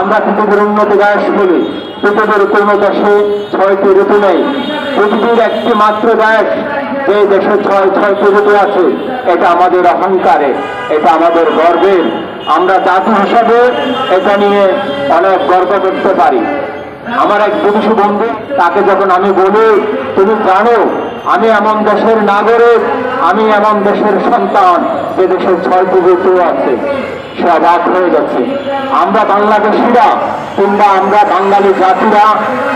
আমরা পৃথিবীর উন্নত দেশ বলি। পৃথিবীর কোনো দেশে ছয়টি ঋতু নেই। পৃথিবীর একটি মাত্র দেশ যে দেশে ছয় ছয়টি ঋতু আছে, এটা আমাদের অহংকারে, এটা আমাদের গর্বের। আমরা জাতি হিসাবে এটা নিয়ে অনেক গর্ব করতে পারি। আমার এক বিদেশি বন্ধু, তাকে যখন আমি বলি, তুমি জানো আমি এমন দেশের নাগরিক, আমি এমন দেশের সন্তান যে দেশের ছয়টি ঋতু আছে, সে অবাক হয়ে গেছে। আমরা বাংলাদেশিরা কিংবা আমরা বাঙালি জাতিরা,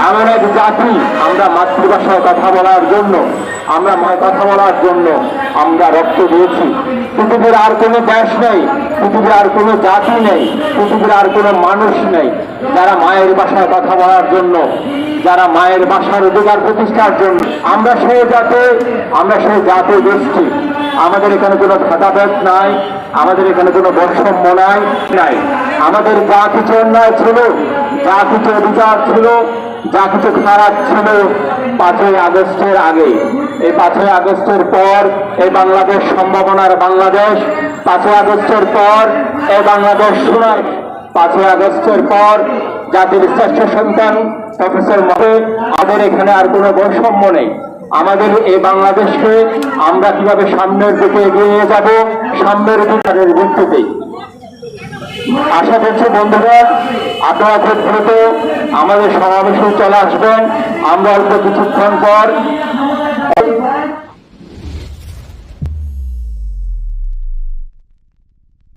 এমন এক জাতি আমরা মাতৃভাষায় কথা বলার জন্য, আমরা মায় কথা বলার জন্য আমরা রক্ত দিয়েছি। পৃথিবীর আর কোনো দেশ নেই, পৃথিবীর আর কোনো জাতি নেই, পৃথিবীর আর কোনো মানুষ নেই যারা মায়ের ভাষায় কথা বলার জন্য যারা মায়ের বাসার অধিকার প্রতিষ্ঠার জন্য, আমরা সেই জাতে আমরা সেই জাতে গোষ্ঠী আমাদের এখানে কোনো ভেদাভেদ নাই, আমাদের এখানে কোনো বৈষম্য নাই নাই। আমাদের যা কিছু অন্যায় ছিল, যা কিছু অধিকার ছিল, যা কিছু খারাপ ছিল, পাঁচই আগস্টের আগে। এই পাঁচই আগস্টের পর এই বাংলাদেশ সম্ভাবনার বাংলাদেশ, পাঁচই আগস্টের পর এই বাংলাদেশ সোনার পাঁচই আগস্টের পর জাতির শ্রেষ্ঠ সন্তান, প্রফেসর মহে আমাদের এখানে আর কোনো বৈষম্য নেই। আমাদের এই বাংলাদেশকে আমরা কীভাবে সামনের দিকে এগিয়ে নিয়ে যাব, সামনের বিচারের ভিত্তিতেই। আশা করছি বন্ধুরা, আপনারা খুব দ্রুত আমাদের সমাবেশে চলে আসবেন। আমরা অল্প কিছুক্ষণ পর